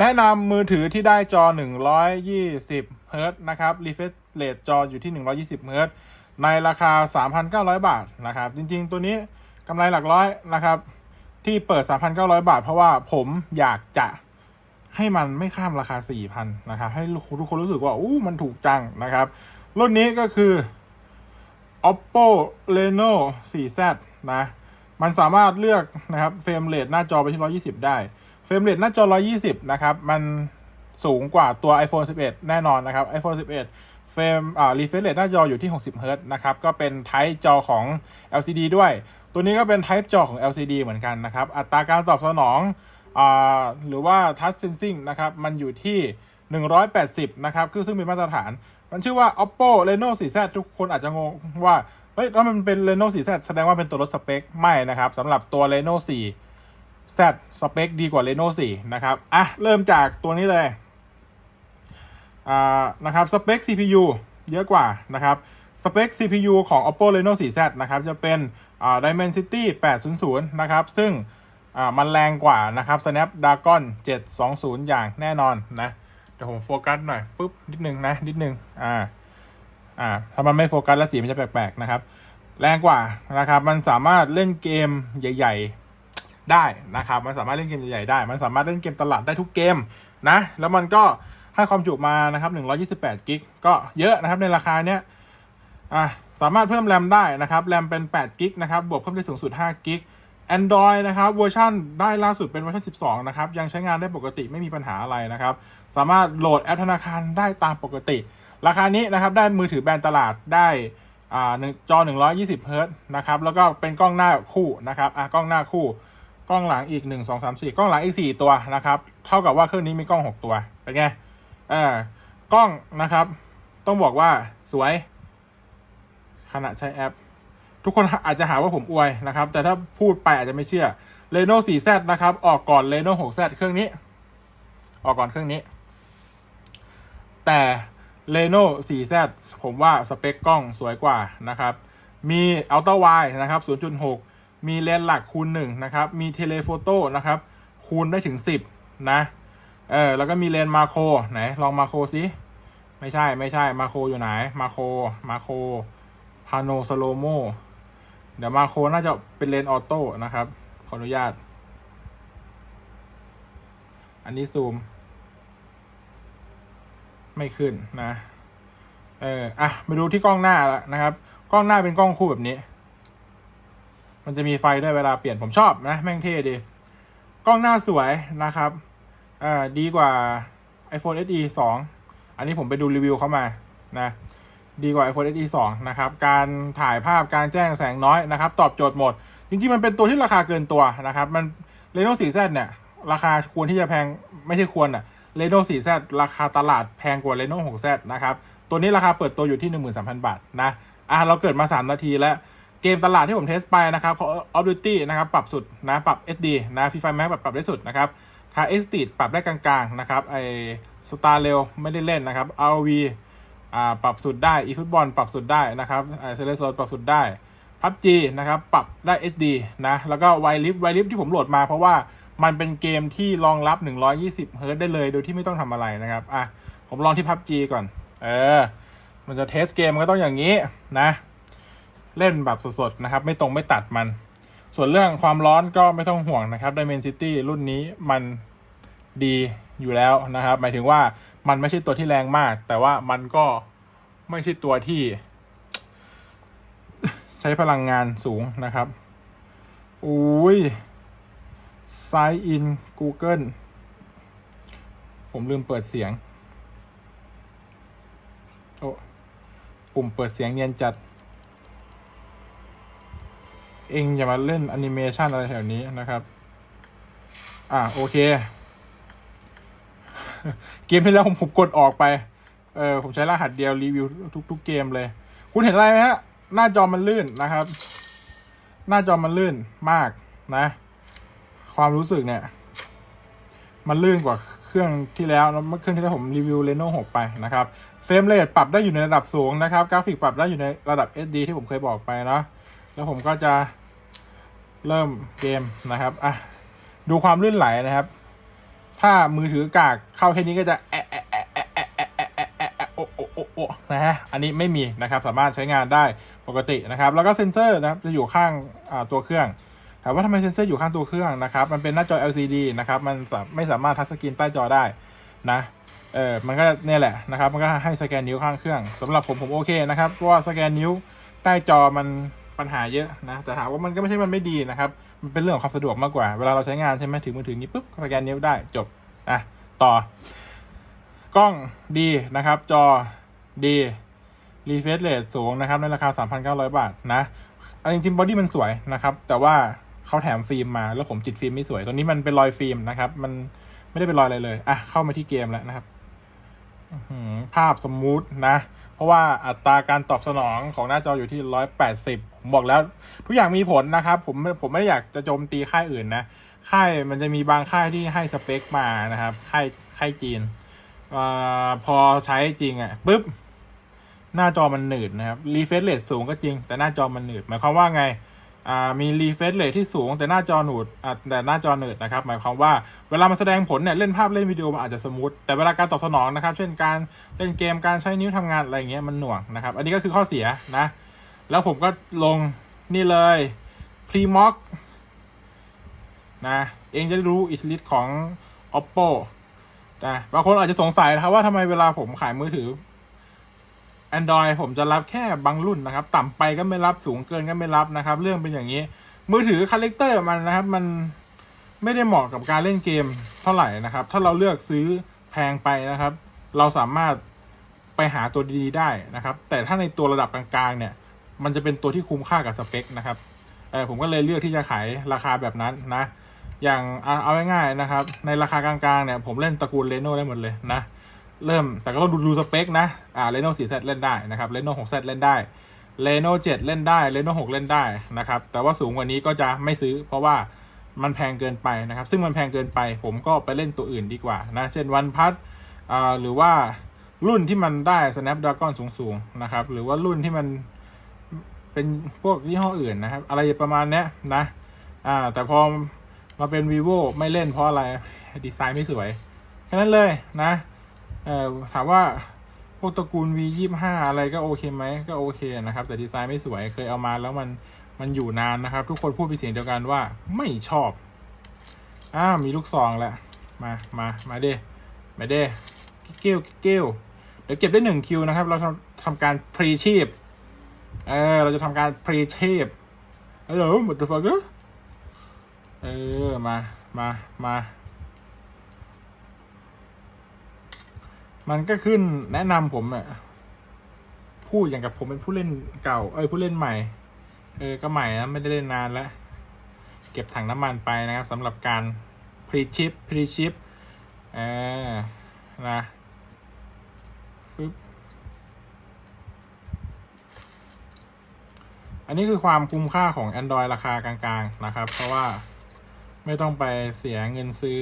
แนะนำมือถือที่ได้จอ 120เฮิรต์นะครับ refresh rate จออยู่ที่ 120เฮิรต์ในราคา 3,900 บาทนะครับ จริง ๆ ตัวนี้กำไรหลักร้อยนะครับ ที่เปิด 3,900 บาท เพราะว่าผมอยากจะให้มันไม่ข้ามราคา 4,000 นะครับ ให้ทุกคนรู้สึกว่าอู้มันถูกจังนะครับ รุ่นนี้ก็คือ oppo reno 4z นะ มันสามารถเลือกนะครับเฟรมเรทหน้าจอไปที่ 120 ได้ เฟรมเรทหน้าจอ 120 นะครับ มันสูงกว่าตัว iPhone 11 แน่นอนนะครับ iPhone 11 เฟรมอ่า refresh rate หน้าจออยู่ที่ 60 Hz นะครับ ก็เป็น Type จอของ LCD ด้วย ตัวนี้ก็เป็น Type จอของ LCD เหมือนกันนะครับ อัตราการตอบสนองอ่าหรือว่า Touch Sensing นะครับ มันอยู่ที่ 180 นะครับคือซึ่งเป็นมาตรฐาน มันชื่อว่า oppo reno 4z ทุกคนอาจจะงงว่า เฮ้ย แล้วมันเป็น reno 4z แสดงว่าเป็นตัวลดสเปค ไม่นะครับสำหรับตัว reno 4 Z สเปคดีกว่า reno 4 นะครับ อะ เริ่มจากตัวนี้เลย อ่า นะครับ สเปค CPU เยอะกว่านะครับสเปค CPU ของ oppo reno 4z นะครับ จะเป็นอ่า dimensity 800 นะครับ ซึ่งอ่ามันแรงกว่านะครับ snapdragon 720 อย่างแน่นอนนะ เดี๋ยวผมโฟกัสหน่อยปุ๊บ นิดนึงนะ นิดนึง อ่า อ่า ถ้ามันไม่โฟกัสแล้วสีมันจะแปลกๆ นะครับ แรงกว่านะครับ มันสามารถเล่นเกมใหญ่ ๆ ได้นะครับ มันสามารถเล่นเกมใหญ่ๆได้ มันสามารถเล่นเกมตลาดได้ทุกเกมนะ แล้วมันก็ให้ความจุมานะครับ128กิกก็เยอะนะครับในราคาเนี้ยอะสามารถเพิ่มแรมได้นะครับ แรมเป็น8กิกนะครับ บวกเพิ่มได้สูงสุด5กิก Android นะครับ เวอร์ชันได้ล่าสุดเป็นเวอร์ชัน12 นะครับ ยังใช้งานได้ปกติไม่มีปัญหาอะไรนะครับ สามารถโหลดแอปธนาคารได้ตามปกติ ราคานี้นะครับ ได้มือถือแบรนด์ตลาดได้อ่าหนึ่งจอ 120 เฮิร์ตนะครับ แล้วก็เป็นกล้องหน้าคู่นะครับ อะกล้องหน้าคู่ กล้องหลังอีก1 2 3 4กล้องหลังอีก4ตัวนะครับ เท่ากับว่าเครื่องนี้มีกล้อง6ตัวเป็นไงเออกล้องนะครับ ต้องบอกว่าสวยขณะใช้แอป ทุกคนอาจจะหาว่าผมอวยนะครับ แต่ถ้าพูดไปอาจจะไม่เชื่อ Reno 4Z นะครับ ออกก่อน Reno 6Z เครื่องนี้ ออกก่อนเครื่องนี้ แต่ Reno 4Z ผมว่าสเปคกล้องสวยกว่านะครับ มี Ultra Wide นะครับ 0.6 มีเลนส์หลักคูณ1นะครับ มีเทเลโฟโต้นะครับ คูณได้ถึง 10 นะ เออ แล้วก็มีเลนส์มาโครไหน ลองมาโครสิ ไม่ใช่ ไม่ใช่ มาโครอยู่ไหน มาโคร มาโคร พาโนสโลโม เดี๋ยวมาโครน่าจะเป็นเลนส์ออโต้นะครับ ขออนุญาต อันนี้ซูม ไม่ขึ้นนะ เออ อะ มาดูที่กล้องหน้าแล้วนะครับ กล้องหน้าเป็นกล้องคู่แบบนี้ มันจะมีไฟด้วยเวลาเปลี่ยนผมชอบนะ แม่งเท่ดี กล้องหน้าสวยนะครับอ่าดีกว่า iPhone SE 2 อันนี้ผมไปดูรีวิวเข้ามานะดีกว่า iPhone SE 2 นะครับ การถ่ายภาพการแจ้งแสงน้อยนะครับ ตอบโจทย์หมด จริงๆ มันเป็นตัวที่ราคาเกินตัวนะครับ มัน Reno 4Z เนี่ย ราคาควรที่จะแพงไม่ใช่ควรอะ Reno 4Z ราคาตลาดแพงกว่า Reno 6Z นะครับ ตัวนี้ราคาเปิดตัวอยู่ที่ 13,000 บาทนะ อะ เราเกิดมา 3 นาทีแล้ว เกมตลาดที่ผมเทสไปนะครับ Call of Duty นะครับ ปรับสุดนะ ปรับ SD นะ FIFA Max ปรับปรับได้สุดนะครับทา SD ปรับได้กลางๆนะครับ ไอสตาร์เร็วไม่ได้เล่นนะครับ RV อ่า ปรับสุดได้ eFootball ปรับสุดได้นะครับ ไอเซเลโซปรับสุดได้ PUBG นะครับ ปรับได้ SD นะ แล้วก็ w i l i f w i l i f ที่ผมโหลดมาเพราะว่ามันเป็นเกมที่รองรับ 120 เฮิร์ตได้เลย โดยที่ไม่ต้องทำอะไรนะครับ อะ ผมลองที่ PUBG ก่อน เออ มันจะเทสเกมก็ต้องอย่างนี้นะ เล่นแบบสดๆนะครับ ไม่ตรงไม่ตัดมัน ส่วนเรื่องความร้อนก็ไม่ต้องห่วงนะครับ Dimensity รุ่นนี้มันดีอยู่แล้วนะครับ หมายถึงว่ามันไม่ใช่ตัวที่แรงมาก แต่ว่ามันก็ไม่ใช่ตัวที่ ใช้พลังงานสูงนะครับอุ้ย Sign in Google ผมลืมเปิดเสียง โอ้ปุ่มเปิดเสียงเนียนจัด เองอย่ามาเล่นแอนิเมชันอะไรแถวนี้นะครับ อะโอเค เกมที่แล้วผมผมกดออกไป เออผมใช้รหัสเดียวรีวิวทุก ๆ เกมเลย คุณเห็นอะไรไหมฮะ หน้าจอมันลื่นนะครับ หน้าจอมันลื่นมากนะ ความรู้สึกเนี่ย มันลื่นกว่าเครื่องที่แล้วแล้วเมื่อเครื่องที่แล้วผมรีวิว Reno 6ไปนะครับ เฟรมเรทปรับได้อยู่ในระดับสูงนะครับ กราฟิกปรับได้อยู่ในระดับ SD ที่ผมเคยบอกไปนะ แล้วผมก็จะเริ่มเกมนะครับอะดูความลื่นไหลนะครับ ถ้ามือถือกากเข้าแค่นี้ก็จะแอะแอะแอะแอะแอะแอะแอะแอะแอะแอะโอโอโอโอนะฮะอันนี้ไม่มีนะครับ สามารถใช้งานได้ปกตินะครับ แล้วก็เซ็นเซอร์นะครับจะอยู่ข้างตัวเครื่องถามว่าทำไมเซ็นเซอร์อยู่ข้างตัวเครื่องนะครับ มันเป็นหน้าจอ LCD นะครับ มันไม่สามารถทัชสกรีนใต้จอได้นะเออมันก็เนี่ยแหละนะครับ มันก็ให้สแกนนิ้วข้างเครื่องสำหรับผมผมโอเคนะครับ เพราะว่าสแกนนิ้วใต้จอมัน ปัญหาเยอะนะแต่ถามว่ามันก็ไม่ใช่มันไม่ดีนะครับ มันเป็นเรื่องของความสะดวกมากกว่า เวลาเราใช้งานใช่ไหมถือมือถือนี้ปุ๊บสแกนนิ้วได้จบอะต่อกล้องดีนะครับ จอดีรีเฟรชเรทสูงนะครับ ในราคา 3,900 บาทนะอจริงๆบอดี้มันสวยนะครับ แต่ว่าเขาแถมฟิล์มมาแล้วผมติดฟิล์มไม่สวย ตัวนี้มันเป็นรอยฟิล์มนะครับ มันไม่ได้เป็นรอยอะไรเลย อะ เข้ามาที่เกมแล้วนะครับภาพสมูทนะ เพราะว่าอัตราการตอบสนองของหน้าจออยู่ที่ 180 ผมบอกแล้ว ทุกอย่างมีผลนะครับ ผมผมไม่อยากจะโจมตีค่ายอื่นนะค่ายมันจะมีบางค่ายที่ให้สเปคมานะครับค่ายค่ายจีนอพอใช้จริงอะ่ะปุ๊บหน้าจอมันหนืดนะครับรีเฟรชเรทสูงก็จริง แต่หน้าจอมันหนืดหมายความว่าไงมีรีเฟรชเรทที่สูงแต่หน้าจอหนูดแต่หน้าจอหนืดนะครับ หมายความว่าเวลามันแสดงผลเนี่ยเล่นภาพเล่นวิดีโอมันอาจจะสมูทแต่เวลาการตอบสนองนะครับ เช่นการเล่นเกมการใช้นิ้วทำงานอะไรอย่างเงี้ยมันหน่วงนะครับ อันนี้ก็คือข้อเสียนะ แล้วผมก็ลงนี่เลย p r e m o x นะเองจะได้รู้อิสลิตของ oppo นะบางคนอาจจะสงสัยนะครับว่าทำไมเวลาผมขายมือถือ Android ผมจะรับแค่บางรุ่นนะครับ ต่ำไปก็ไม่รับสูงเกินก็ไม่รับนะครับ เรื่องเป็นอย่างนี้ มือถือคาแรคเตอร์มันนะครับ มันไม่ได้เหมาะกับการเล่นเกมเท่าไหร่นะครับ ถ้าเราเลือกซื้อแพงไปนะครับ เราสามารถไปหาตัวดีๆได้นะครับ แต่ถ้าในตัวระดับกลางๆเนี่ย มันจะเป็นตัวที่คุ้มค่ากับสเปคนะครับเออผมก็เลยเลือกที่จะขายราคาแบบนั้นนะ อย่างเอาเอาง่ายๆนะครับ ในราคากลางๆเนี่ยผมเล่นตระกูลเรโน่ได้หมดเลยนะ เริ่มแต่ก็ต้องดูดูสเปคนะอ่าเรโน่4 z เซทเล่นได้นะครับเรโน่6 z เซทเล่นได้เรโน่7เล่นได้เรโน่6เล่นได้นะครับ แต่ว่าสูงกว่านี้ก็จะไม่ซื้อ เพราะว่ามันแพงเกินไปนะครับ ซึ่งมันแพงเกินไป ผมก็ไปเล่นตัวอื่นดีกว่านะเช่นวันพัทอ่าหรือว่ารุ่นที่มันได้ Snapdragon สูงๆนะครับ หรือว่ารุ่นที่มัน เป็นพวกยี่ห้ออื่นนะครับ อะไรประมาณเนี้ยนะ อ่า แต่พอมาเป็น vivo ไม่เล่นเพราะอะไร ดีไซน์ไม่สวย แค่นั้นเลยนะ เอ่อ ถามว่าพวกตระกูล V ยี่ห้าอะไรก็โอเคไหม ก็โอเคนะครับ แต่ดีไซน์ไม่สวย เคยเอามาแล้วมัน มันอยู่นานนะครับ ทุกคนพูดเป็นเสียงเดียวกันว่าไม่ชอบ อ้ามีลูกซองแล้ว มา มา มาเด้มาเด้กิ๊กเกลกิ๊กเกลเดี๋ยวเก็บได้หนึ่งคิวนะครับ เราทำทำการพรีชีพ เออเราจะทำการพรีชีพฮัลโหลมดตัวฟังเเออ มา มา มา มันก็ขึ้นแนะนำผมอะพูดอย่างกับผมเป็นผู้เล่นเก่า เอ้ย ผู้เล่นใหม่ เออ ก็ใหม่นะ ไม่ได้เล่นนานแล้ว เก็บถังน้ำมันไปนะครับสำหรับการพรีชิปพรีชิปเออนะฟึบ อันนี้คือความคุ้มค่าของ Android ราคากลางๆนะครับ เพราะว่าไม่ต้องไปเสียเงินซื้อ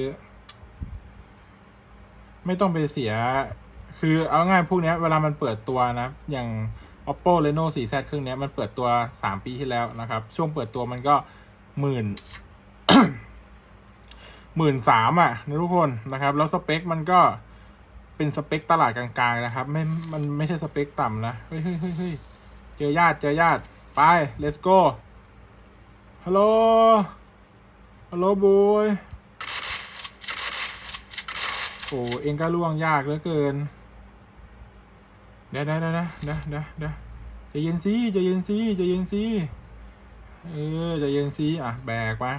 ไม่ต้องไปเสีย คือเอาง่ายพวกนี้เวลามันเปิดตัวนะ อย่าง oppo reno 4z เครื่องนี้มันเปิดตัว 3 ปีที่แล้วนะครับ ช่วงเปิดตัวมันก็หมื่นหมื่นสามอะนะทุกคนนะครับ แล้วสเปคมันก็เป็นสเปคตลาดกลางๆนะครับ ไม่ มันไม่ใช่สเปคต่ำนะ เฮ้ยเฮ้ยเฮ้ยเจอญาติเจอญาติ ไป let's go ฮัลโหล ฮัลโหลบอยโอ้เองก็ล่วงยากเหลือเกิน เดี๋ยวเดี๋ยวเดี๋ยวเดี๋ยวเดี๋ยวเดี๋ยวเดี๋ยวใจเย็นสิใจเย็นสิใจเย็นสิเออใจเย็นสิอะ แบกมา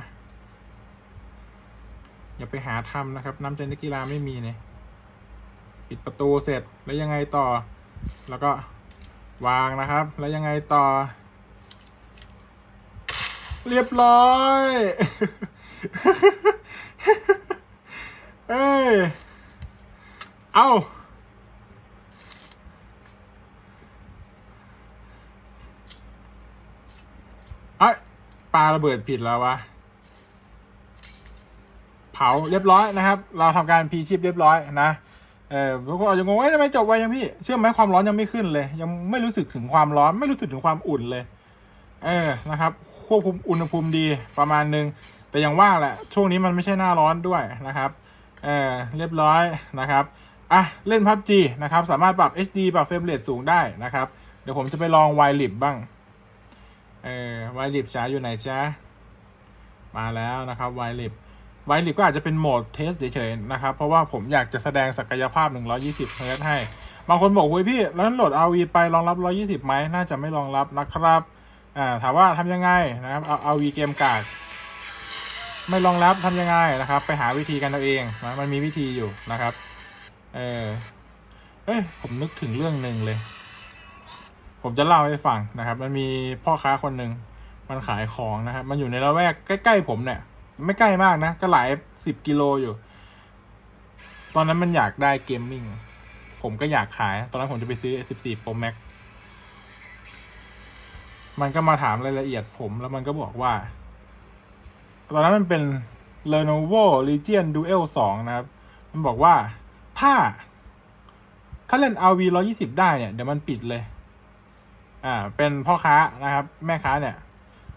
อย่าไปหาทำนะครับ น้ำใจนักกีฬาไม่มีเนี่ยปิดประตูเสร็จแล้วยังไงต่อ แล้วก็วางนะครับ แล้วยังไงต่อ เรียบร้อย เอ้ย เอาเอ้ยปาระเบิดผิดแล้ววะ เผาเรียบร้อยนะครับ เราทำการพีชิปเรียบร้อยนะเออบางคนอาจจะงงว่าทำไมจบไวยังพี่ เชื่อไหมความร้อนยังไม่ขึ้นเลย ยังไม่รู้สึกถึงความร้อน ไม่รู้สึกถึงความอุ่นเลย เออนะครับ ควบคุมอุณหภูมิดีประมาณนึง แต่อย่างว่าแหละ ช่วงนี้มันไม่ใช่หน้าร้อนด้วยนะครับ เออเรียบร้อยนะครับ อะ เล่น PUBG นะครับ สามารถปรับ HD ปรับเฟรมเรทสูงได้นะครับ เดี๋ยวผมจะไปลองไวลิบบ้าง เออไวลิบจ้าอยู่ไหนจ้ามาแล้วนะครับไวลิบไวลิบก็อาจจะเป็นโหมดเทสเฉยๆนะครับ เพราะว่าผมอยากจะแสดงศักยภาพ 120เฮิร์ตซ์ให้ บางคนบอกเฮ้ยพี่ แล้วโหลด RV ไปรองรับ 120ไหมน่าจะไม่รองรับนะครับ อ่าถามว่าทำยังไงนะครับเอา RV เกมกากไม่รองรับทำยังไงนะครับ ไปหาวิธีกันเอาเองนะมันมีวิธีอยู่นะครับ เออเอ้ยผมนึกถึงเรื่องหนึ่งเลย ผมจะเล่าให้ฟังนะครับ มันมีพ่อค้าคนหนึ่งมันขายของนะครับ มันอยู่ในละแวกใกล้ๆผมเนี่ย ไม่ใกล้มากนะ ก็หลายสิบกิโลอยู่ ตอนนั้นมันอยากได้เกมมิ่ง ผมก็อยากขาย ตอนนั้นผมจะไปซื้อ 14 Pro Max มันก็มาถามรายละเอียดผม แล้วมันก็บอกว่า ตอนนั้นมันเป็น Lenovo Legion Duel 2 นะครับ มันบอกว่าถ้า ถ้าเล่น RV 120 ได้เนี่ย เดี๋ยวมันปิดเลย อ่า เป็นพ่อค้านะครับ แม่ค้าเนี่ย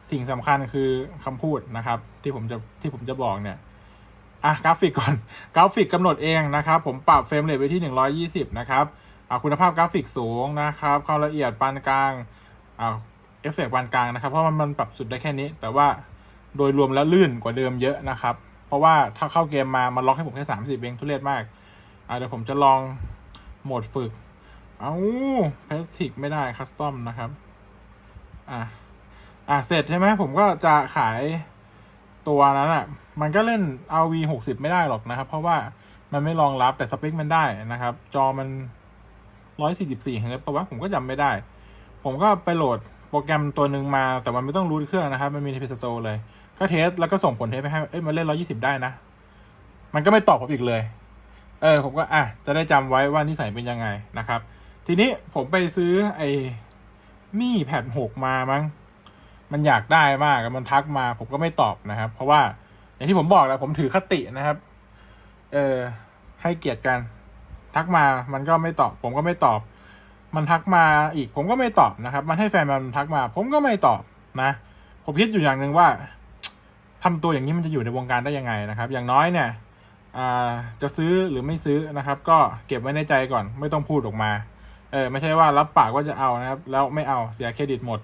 สิ่งสำคัญคือคำพูดนะครับ ที่ผมจะที่ผมจะบอกเนี่ยอะกราฟิกก่อน กราฟิกกำหนดเองนะครับ ผมปรับเฟรมเรทไว้ที่ 120 นะครับอ่าคุณภาพกราฟิกสูงนะครับ ความละเอียดปานกลางอ่า อฟเฟกต์ปานกลางนะครับ เพราะมันมันปรับสุดได้แค่นี้ แต่ว่าโดยรวมแล้วลื่นกว่าเดิมเยอะนะครับ เพราะว่าถ้าเข้าเกมมามันล็อกให้ผมแค่30เองทุเรศมากเดี๋ยวผมจะลองโหมดฝึก เอาแพสติกไม่ได้คัสตอมนะครับ อะอะเสร็จใช่ไหมผมก็จะขายตัวนั้นอะ มันก็เล่น RV 60 ไม่ได้หรอกนะครับ เพราะว่ามันไม่รองรับแต่สเปคมันได้นะครับ จอมัน 144เฮิร์ตซ์ปะวะผมก็จำไม่ได้ ผมก็ไปโหลด โปรแกรมตัวหนึ่งมา แต่มันไม่ต้องรูทเครื่องนะครับ มันมีในเพจโตเลย ก็เทสแล้วก็ส่งผลเทสไปให้ เอ้ยมันเล่น120ได้นะ มันก็ไม่ตอบผมอีกเลย เออ ผมก็อะจะได้จำไว้ว่านิสัยเป็นยังไงนะครับ ทีนี้ผมไปซื้อไอ้มี่แพดหกมามั้ง มันอยากได้มากมันทักมา ผมก็ไม่ตอบนะครับ เพราะว่าอย่างที่ผมบอกแล้วผมถือคตินะครับ เออให้เกียรติกัน ทักมามันก็ไม่ตอบ ผมก็ไม่ตอบ มันทักมาอีก ผมก็ไม่ตอบนะครับ มันให้แฟนมันทักมา ผมก็ไม่ตอบนะ ผมคิดอยู่อย่างหนึ่งว่าทำตัวอย่างนี้มันจะอยู่ในวงการได้ยังไงนะครับ อย่างน้อยเนี่ยจะซื้อหรือไม่ซื้อนะครับ ก็เก็บไว้ในใจก่อน ไม่ต้องพูดออกมา เออไม่ใช่ว่ารับปากว่าจะเอานะครับ แล้วไม่เอาเสียเครดิตหมด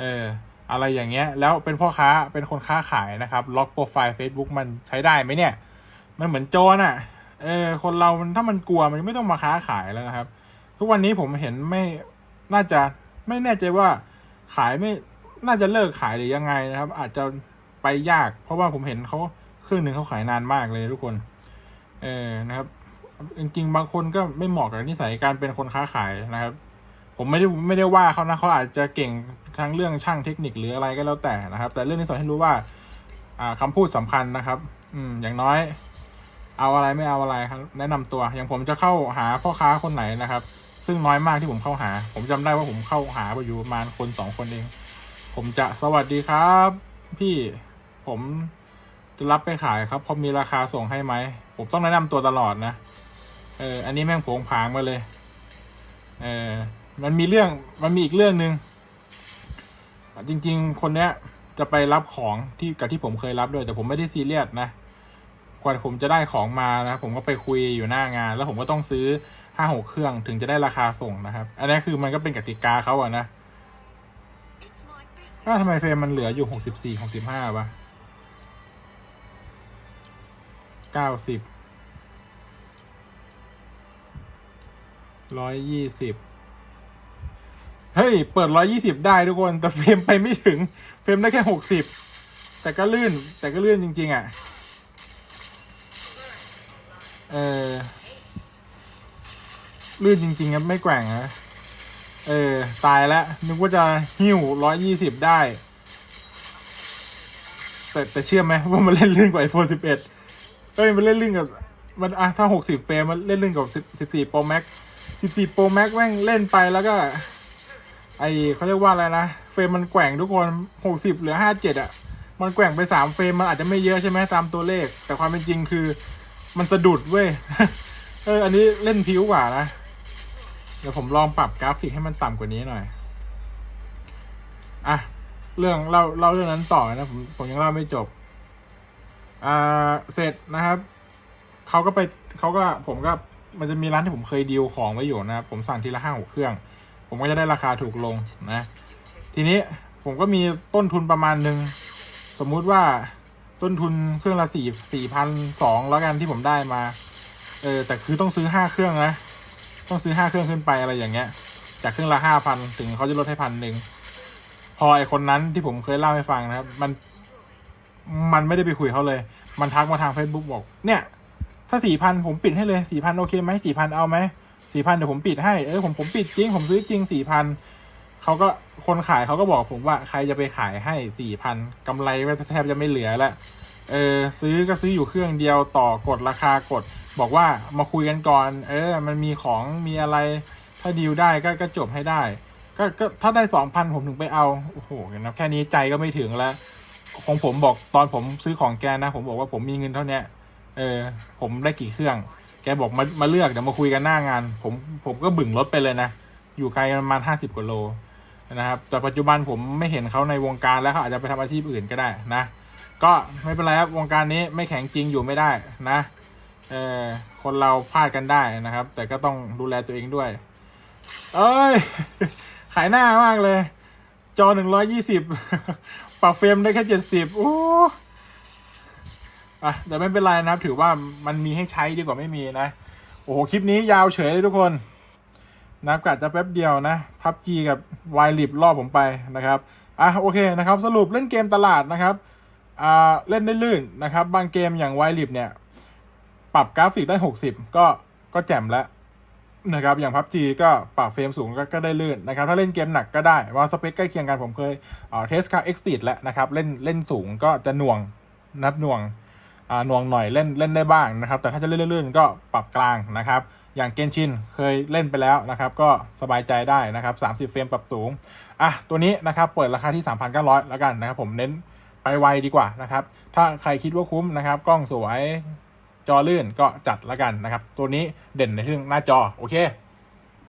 เอออะไรอย่างเงี้ย แล้วเป็นพ่อค้าเป็นคนค้าขายนะครับล็อกโปรไฟล์ Facebook มันใช้ได้ไหมเนี่ย มันเหมือนโจรอะเออคนเรามันถ้ามันกลัวมันไม่ต้องมาค้าขายแล้วนะครับ ทุกวันนี้ผมเห็นไม่น่าจะไม่แน่ใจว่าขายไม่น่าจะเลิกขายหรือยังไงนะครับ อาจจะไปยาก เพราะว่าผมเห็นเขาเครื่องหนึ่งเขาขายนานมากเลยทุกคน เออนะครับ จริงๆบางคนก็ไม่เหมาะกับนิสัยการเป็นคนค้าขายนะครับ ผมไม่ได้ไม่ได้ว่าเขานะเขาอาจจะเก่งทั้งเรื่องช่างเทคนิคหรืออะไรก็แล้วแต่นะครับ แต่เรื่องนี้สอนให้รู้ว่า อ่าคำพูดสำคัญนะครับ อืม อย่างน้อย เอาอะไรไม่เอาอะไรครับ แนะนำตัว อย่างผมจะเข้าหาพ่อค้าคนไหนนะครับ ซึ่งน้อยมากที่ผมเข้าหา ผมจำได้ว่าผมเข้าหาไปอยู่ประมาณคนสองคนเอง ผมจะสวัสดีครับ พี่ผมจะรับไปขายครับพอมีราคาส่งให้ไหม ผมต้องแนะนำตัวตลอดนะเอออันนี้แม่งผงผางมาเลยเออมันมีเรื่องมันมีอีกเรื่องหนึ่งจริง ๆ คนเนี้ยจะไปรับของที่กับที่ผมเคยรับด้วย แต่ผมไม่ได้ซีเรียสนะกว่าผมจะได้ของมานะผมก็ไปคุยอยู่หน้างาน แล้วผมก็ต้องซื้อ ห้าหกเครื่องถึงจะได้ราคาส่งนะครับ อันนี้คือมันก็เป็นกติกาเขาอะนะอ้าวทำไมเฟรมมันเหลืออยู่หกสิบสี่หกสิบห้าวะเก้าสิบร้อยยี่สิบเฮ้ย เปิดร้อยยี่สิบได้ทุกคน แต่เฟรมไปไม่ถึง เฟรมได้แค่หกสิบแต่ก็ลื่น แต่ก็ลื่นจริง ๆ อะ เออ ลื่นจริงๆครับไม่แกว่งนะเออ ตายแล้ว นึกว่าจะหิ้วร้อยยี่สิบได้ แต่แต่เชื่อไหมว่ามันเล่นลื่นกว่า iPhone 11 เอ้ย มันเล่นลื่นกับ มันอะถ้า60เฟรมมันเล่นลื่นกับ10 14 Pro Max 14 Pro Max แม่งเล่นไปแล้วก็ ไอเขาเรียกว่าอะไรนะ เฟรมมันแกว่งทุกคน60เหลือ57อะ มันแกว่งไป3เฟรมมันอาจจะไม่เยอะใช่ไหมตามตัวเลข แต่ความเป็นจริงคือ มันสะดุดเว้ย เออ อันนี้เล่นพิ้วกว่านะ เดี๋ยวผมลองปรับกราฟิกให้มันต่ำกว่านี้หน่อย อะ เรื่องเล่าเล่าเรื่องนั้นต่อนะผมผมยังเล่าไม่จบ อ่า เสร็จนะครับ เขาก็ไปเขาก็ผมก็มันจะมีร้านที่ผมเคยดีลของไว้อยู่นะครับ ผมสั่งทีละห้าหกเครื่อง ผมก็จะได้ราคาถูกลงนะ ทีนี้ผมก็มีต้นทุนประมาณหนึ่ง สมมุติว่าต้นทุนเครื่องละสี่สี่พันสองแล้วกันที่ผมได้มา เออแต่คือต้องซื้อห้าเครื่องนะ ต้องซื้อห้าเครื่องขึ้นไปอะไรอย่างเงี้ย จากเครื่องละห้าพันถึงเขาจะลดให้พันหนึ่งพอไอคนนั้นที่ผมเคยเล่าให้ฟังนะครับ มัน มันไม่ได้ไปคุยเขาเลย มันทักมาทาง Facebook บอก เนี่ย ถ้าสี่พันผมปิดให้เลยสี่พันโอเคไหมสี่พันเอาไหมสี่พันเดี๋ยวผมปิดให้เออผมผมปิดจริง ผมซื้อจริงสี่พันเขาก็คนขายเขาก็บอกผมว่าใครจะไปขายให้สี่พันกำไรแทบจะไม่เหลือแล้วเออซื้อก็ซื้ออยู่เครื่องเดียวต่อกดราคากด บอกว่ามาคุยกันก่อน เออ มันมีของมีอะไร ถ้าดีลได้ก็ก็จบให้ได้ ก็ก็ถ้าได้สองพันผมถึงไปเอา โอ้โหนไหมแค่นี้ใจก็ไม่ถึงแล้ว ของผมบอกตอนผมซื้อของแกนะ ผมบอกว่าผมมีเงินเท่าเนี้ยเออ ผมได้กี่เครื่อง แกบอกมามาเลือกเดี๋ยวมาคุยกันหน้างาน ผมผมก็บึ่งรถไปเลยนะ อยู่ไกลประมาณห้าสิบกว่าโลนะครับ แต่ปัจจุบันผมไม่เห็นเขาในวงการแล้วเขาอาจจะไปทำอาชีพอื่นก็ได้นะ ก็ไม่เป็นไรครับวงการนี้ไม่แข็งจริงอยู่ไม่ได้นะ เออคนเราพลาดกันได้นะครับ แต่ก็ต้องดูแลตัวเองด้วย เอ้ย ขายหน้ามากเลย จอหนึ่งร้อยยี่สิบปรับเฟรมได้แค่เจ็ดสิบโอ้อะแต่ไม่เป็นไรนะครับ ถือว่ามันมีให้ใช้ดีกว่าไม่มีนะ โอ้โห คลิปนี้ยาวเฉยเลยทุกคนนะครับกะจะแป๊บเดียวนะพับจีกับวายลิบรอบผมไปนะครับอะโอเคนะครับ สรุปเล่นเกมตลาดนะครับอ่าเล่นได้ลื่นนะครับ บางเกมอย่างวายลิบเนี่ย ปรับกราฟิกได้ 60 ก็ก็แจ่มแล้วนะครับอย่างพับจีก็ปรับเฟรมสูงก็กได้ลื่นนะครับ ถ้าเล่นเกมหนักก็ได้ว่าสเปคใกล้เคียงกันผมเคยเอ่อเทสคาเอ็กซ์ตีแล้วนะครับ เล่นเล่นสูงก็จะหน่วงนับหน่วงหน่วงหน่อยเล่นเล่นได้บ้างนะครับ แต่ถ้าจะเล่นลื่นก็ปรับกลางนะครับ อย่างเกนชินเคยเล่นไปแล้วนะครับ ก็สบายใจได้นะครับ 30 เฟรมปรับสูงอะตัวนี้นะครับเปิดราคาที่ 3,900 แล้วกันนะครับ ผมเน้นไปไวดีกว่านะครับ ถ้าใครคิดว่าคุ้มนะครับ กล้องสวย จอลื่นก็จัดแล้วกันนะครับ ตัวนี้เด่นในเรื่องหน้าจอ โอเค